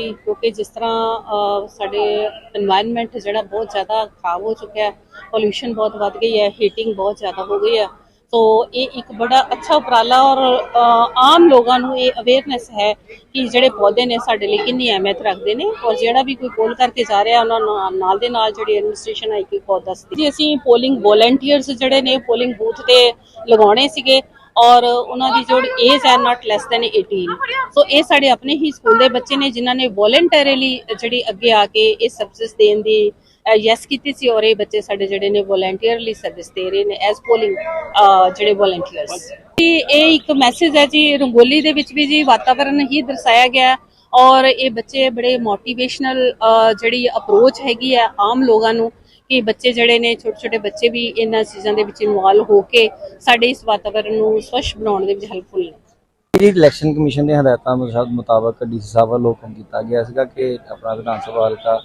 ਸੀ ਕਿਉਂਕਿ ਜਿਸ ਤਰ੍ਹਾਂ ਸਾਡੇ এনवायरमेंट ਜਿਹੜਾ ਬਹੁਤ ਜ਼ਿਆਦਾ ਖਰਾਬ ਹੋ ਚੁੱਕਿਆ ਹੈ ਪੋਲੂਸ਼ਨ ਬਹੁਤ ਵੱਧ ਗਈ ਹੈ ਹੀਟਿੰਗ ਬਹੁਤ ਜ਼ਿਆਦਾ ਹੋ ਗਈ ਹੈ। ਤੋ ਇਹ ਇੱਕ ਬੜਾ ਅੱਛਾ ਉਪਰਾਲਾ ਔਰ ਆਮ ਲੋਕਾਂ ਨੂੰ ਇਹ ਅਵੇਅਰਨੈਸ ਹੈ ਕਿ ਜਿਹੜੇ ਪੌਦੇ ਨੇ ਸਾਡੇ ਲਈ ਕਿੰਨੀ ਅਹਿਮੀਅਤ ਰੱਖਦੇ ਨੇ ਔਰ ਜਿਹੜਾ ਵੀ ਕੋਈ ਕੋਲ ਕਰਕੇ ਜਾ ਰਿਹਾ, ਉਹਨਾਂ ਨਾਲ ਦੇ ਨਾਲ ਜਿਹੜੀ ਐਡਮਿਨਿਸਟ੍ਰੇਸ਼ਨ ਆਈ ਕਿ ਖੁਦ ਦੱਸਦੀ ਜੀ, ਅਸੀਂ ਪੋਲਿੰਗ ਵੋਲੰਟੀਅਰਸ ਜਿਹੜੇ ਨੇ ਪੋਲਿੰਗ ਬੂਥ ਤੇ ਲਗਾਉਣੇ ਸੀਗੇ। ਔਰ ਉਹਨਾਂ ਦੀ ਜੋ ਏਜ ਹੈ ਨਾਟ ਲੈਸ ਦੈਨ 18 ਸੋ ਇਹ ਸਾਡੇ ਆਪਣੇ ਹੀ ਸਕੂਲ ਦੇ ਬੱਚੇ ਨੇ, ਜਿਨ੍ਹਾਂ ਨੇ ਵੋਲੰਟਰੀਲੀ ਜਿਹੜੀ ਅੱਗੇ ਆ ਕੇ ਇਹ ਸਰਵਿਸ ਦੇਣ ਦੀ ਯੈਸ ਕੀਤੀ ਸੀ ਔਰ ਇਹ ਬੱਚੇ ਸਾਡੇ ਜਿਹੜੇ ਨੇ ਵੋਲੰਟੀਅਰਲੀ ਸਰਵਿਸ ਦੇ ਰਹੇ ਨੇ ਐਸ ਪੋਲਿੰਗ ਜਿਹੜੇ ਵੋਲੰਟੀਅਰਸ ਇਹ ਇੱਕ ਮੈਸੇਜ ਹੈ ਜੀ, ਰੰਗੋਲੀ ਦੇ ਵਿੱਚ ਵੀ ਜੀ ਵਾਤਾਵਰਣ ਹੀ ਦਰਸਾਇਆ ਗਿਆ ਔਰ ਇਹ ਬੱਚੇ ਬੜੇ ਮੋਟੀਵੇਸ਼ਨਲ ਜਿਹੜੀ ਅਪਰੋਚ ਹੈਗੀ ਹੈ ਆਮ ਲੋਕਾਂ ਨੂੰ ਕਿ ਬੱਚੇ ਜਿਹੜੇ ਨੇ ਛੋਟੇ ਛੋਟੇ ਬੱਚੇ ਵੀ ਇਹਨਾਂ ਚੀਜ਼ਾਂ ਦੇ ਵਿੱਚ ਇਨਵੋਲਵ ਹੋ ਕੇ ਸਾਡੇ ਇਸ ਵਾਤਾਵਰਣ ਨੂੰ ਸਵੱਛ ਬਣਾਉਣ ਦੇ ਵਿੱਚ ਹੈਲਪਫੁਲ ਨੇ। ਜਿਹੜੀ ਇਲੈਕਸ਼ਨ ਕਮਿਸ਼ਨ ਦੀਆਂ ਹਦਾਇਤਾਂ ਮੁਤਾਬਕ ਡੀਸੀ ਸਾਹਿਬ ਵੱਲੋਂ ਹੁਕਮ ਕੀਤਾ ਗਿਆ ਸੀਗਾ ਕਿ ਆਪਣਾ ਵਿਧਾਨ ਸਭਾ ਹਲਕਾ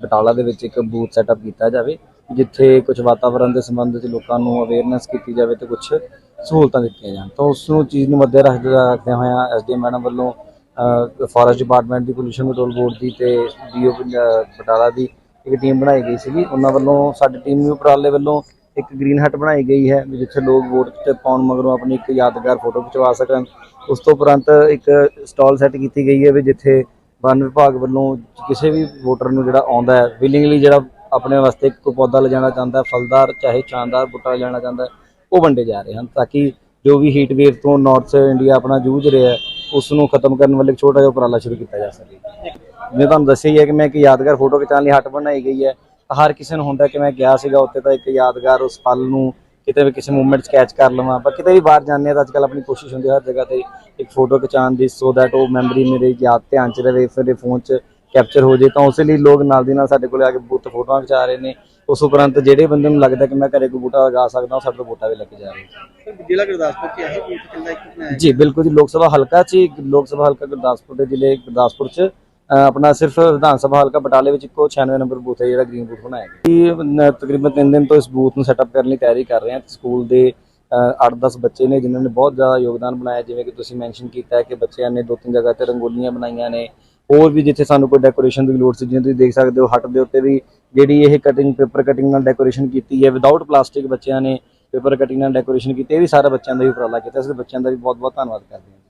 ਬਟਾਲਾ ਦੇ ਵਿੱਚ ਇੱਕ ਬੂਥ ਸੈਟਅਪ ਕੀਤਾ ਜਾਵੇ, ਜਿੱਥੇ ਕੁਝ ਵਾਤਾਵਰਣ ਦੇ ਸੰਬੰਧ ਵਿੱਚ ਲੋਕਾਂ ਨੂੰ ਅਵੇਅਰਨੈਸ ਕੀਤੀ ਜਾਵੇ ਤੇ ਕੁਝ ਸਹੂਲਤਾਂ ਦਿੱਤੀਆਂ ਜਾਣ। ਤਾਂ ਉਸ ਨੂੰ ਚੀਜ਼ ਨੂੰ ਮੱਦੇ ਰੱਖਦੇ ਹੋਇਆ ਐਸਡੀ ਮੈਡਮ ਵੱਲੋਂ ਫੋਰੈਸਟ ਡਿਪਾਰਟਮੈਂਟ ਦੀ ਪੋਲੂਸ਼ਨ ਕੰਟਰੋਲ ਬੋਰਡ ਦੀ ਤੇ ਡੀਓ ਬਟਾਲਾ ਦੀ ਇੱਕ ਟੀਮ ਬਣਾਈ ਗਈ ਸੀਗੀ। ਉਹਨਾਂ ਵੱਲੋਂ ਸਾਡੀ ਟੀਮ ਨੂੰ ਉਪਰਾਲੇ ਵੱਲੋਂ ਇੱਕ ਗ੍ਰੀਨ ਹਟ ਬਣਾਈ ਗਈ ਹੈ, ਵੀ ਜਿੱਥੇ ਲੋਕ ਵੋਟ ਤੇ ਪਾਉਣ ਮਗਰੋਂ ਆਪਣੀ ਇੱਕ ਯਾਦਗਾਰ ਫੋਟੋ ਖਿਚਵਾ ਸਕਣ। ਉਸ ਤੋਂ ਉਪਰੰਤ ਇੱਕ ਸਟਾਲ ਸੈੱਟ ਕੀਤੀ ਗਈ ਹੈ, ਵੀ ਜਿੱਥੇ ਵਨ ਵਿਭਾਗ ਵੱਲੋਂ ਕਿਸੇ ਵੀ ਵੋਟਰ ਨੂੰ ਜਿਹੜਾ ਆਉਂਦਾ ਹੈ ਵਿਲਿੰਗਲੀ ਜਿਹੜਾ ਆਪਣੇ ਵਾਸਤੇ ਕੋਈ ਪੌਦਾ ਲਿਜਾਣਾ ਚਾਹੁੰਦਾ ਫਲਦਾਰ ਚਾਹੇ ਸ਼ਾਨਦਾਰ ਬੂਟਾ ਲਿਜਾਣਾ ਚਾਹੁੰਦਾ ਉਹ ਵੰਡੇ ਜਾ ਰਹੇ ਹਨ ਤਾਂ ਕਿ ਜੋ ਵੀ ਹੀਟ ਵੇਵ ਤੋਂ ਨਾਰਥ ਇੰਡੀਆ ਆਪਣਾ ਜੂਝ ਰਿਹਾ ਉਸ ਨੂੰ ਖਤਮ ਕਰਨ ਵੱਲ ਇੱਕ ਛੋਟਾ ਜਿਹਾ ਉਪਰਾਲਾ ਸ਼ੁਰੂ ਕੀਤਾ ਜਾ ਸਕੇ। ਜਿਵੇਂ ਤੁਹਾਨੂੰ ਦੱਸਿਆ ਹੀ ਹੈ ਕਿ ਮੈਂ ਇੱਕ ਯਾਦਗਾਰ ਫੋਟੋ ਖਿਚਾਉਣ ਲਈ ਹੱਟ ਬਣਾਈ ਗਈ ਹੈ। ਹਰ ਕਿਸੇ ਨੂੰ ਹੁੰਦਾ ਕਿ ਮੈਂ ਗਿਆ ਸੀਗਾ ਉੱਥੇ ਤਾਂ ਇੱਕ ਯਾਦਗਾਰ ਉਸ ਪਲ ਨੂੰ ਕਿਤੇ ਵੀ ਕਿਸੇ ਮੂਵਮੈਂਟ 'ਚ ਕੈਚ ਕਰ ਲਵਾਂ। ਪਰ ਕਿਤੇ ਵੀ ਬਾਹਰ ਜਾਂਦੇ ਹਾਂ ਤਾਂ ਅੱਜਕੱਲ ਆਪਣੀ ਕੋਸ਼ਿਸ਼ ਹੁੰਦੀ ਹੈ ਹਰ ਜਗ੍ਹਾ ਤੇ ਇੱਕ ਫੋਟੋ ਖਿਚਾਉਣ ਦੀ ਸੋ ਦੈਟ ਉਹ ਮੈਮਰੀ ਮੇਰੇ ਯਾਦ ਧਿਆਨ 'ਚ ਰਹੇ ਫਿਰ ਫੋਨ 'ਚ ਕੈਪਚਰ ਹੋ ਜੇ ਤਾਂ ਉਸ ਲਈ ਲੋਕ ਨਾਲ ਦੀ ਨਾਲ ਸਾਡੇ ਕੋਲੇ ਆ ਕੇ ਬੁੱਤ ਫੋਟੋਆਂ ਖਿਚਾ ਰਹੇ ਨੇ। ਉਸ ਉਪਰੰਤ ਜਿਹੜੇ ਬੰਦੇ ਨੂੰ ਲੱਗਦਾ ਕਿ ਮੈਂ ਘਰੇ ਕੋਈ ਬੂਟਾ ਲਗਾ ਸਕਦਾ ਹਾਂ ਸਾਡੇ ਤੋਂ ਬੂਟਾ ਵੀ ਲੈ ਕੇ ਜਾ ਰਹੇ ਜ਼ਿਲ੍ਹਾ ਗੁਰਦਾਸਪੁਰ ਚ ਇਹ ਬੂਥ ਕਿੰਨਾ ਜੀ ਬਿਲਕੁਲ ਜੀ ਲੋਕ ਸਭਾ ਹਲਕਾ ਚ ਹੀ ਲੋਕ ਸਭਾ ਹਲਕਾ ਗੁਰਦਾਸਪੁਰ ਦੇ ਜ਼ਿਲ੍ਹੇ ਗੁਰਦਾਸਪੁਰ ਚ ਆਪਣਾ ਸਿਰਫ ਵਿਧਾਨ ਸਭਾ ਹਲਕਾ ਬਟਾਲੇ ਵਿੱਚ ਇੱਕੋ 96 ਨੰਬਰ ਬੂਥ ਹੈ ਜਿਹੜਾ ਗ੍ਰੀਨ ਬੂਥ ਬਣਾਇਆ ਗਿਆ। ਇਹ ਤਕਰੀਬਨ 3 ਦਿਨ ਤੋਂ ਇਸ ਬੂਥ ਨੂੰ ਸੈਟਅਪ ਕਰਨ ਲਈ ਤਿਆਰੀ ਕਰ ਰਹੇ ਹਾਂ। ਸਕੂਲ ਦੇ 8-10 ਬੱਚੇ ਨੇ ਜਿਨ੍ਹਾਂ ਨੇ ਬਹੁਤ ਜ਼ਿਆਦਾ ਯੋਗਦਾਨ ਬਣਾਇਆ। ਜਿਵੇਂ ਕਿ ਤੁਸੀਂ ਮੈਂਸ਼ਨ ਕੀਤਾ ਹੈ ਕਿ ਬੱਚਿਆਂ ਨੇ ਦੋ ਤਿੰਨ ਜਗ੍ਹਾ ਤੇ ਰੰਗੋਲੀਆਂ ਬਣਾਈਆਂ ਨੇ। ਹੋਰ ਵੀ ਜਿੱਥੇ ਸਾਨੂੰ ਕੋਈ ਡੈਕੋਰੇਸ਼ਨ ਦੀ ਲੋੜ ਸੀ, ਜਿਵੇਂ ਤੁਸੀਂ ਦੇਖ ਸਕਦੇ ਹੋ, ਹੱਟ ਦੇ ਉੱਤੇ ਵੀ ਜਿਹੜੀ ਇਹ ਕਟਿੰਗ ਪੇਪਰ ਕਟਿੰਗ ਨਾਲ ਡੈਕੋਰੇਸ਼ਨ ਕੀਤੀ ਹੈ। ਵਿਦਆਊਟ ਪਲਾਸਟਿਕ ਬੱਚਿਆਂ ਨੇ ਪੇਪਰ ਕਟਿੰਗ ਨਾਲ ਡੈਕੋਰੇਸ਼ਨ ਕੀਤੀ, ਇਹ ਵੀ ਸਾਰਾ ਬੱਚਿਆਂ ਦਾ ਹੀ ਉਪਰਾਲਾ ਕੀਤਾ। ਇਸ ਲਈ ਬੱਚਿਆਂ ਦਾ ਵੀ ਬਹੁਤ ਬਹੁਤ ਧੰਨਵਾਦ ਕਰਦੇ ਹਾਂ।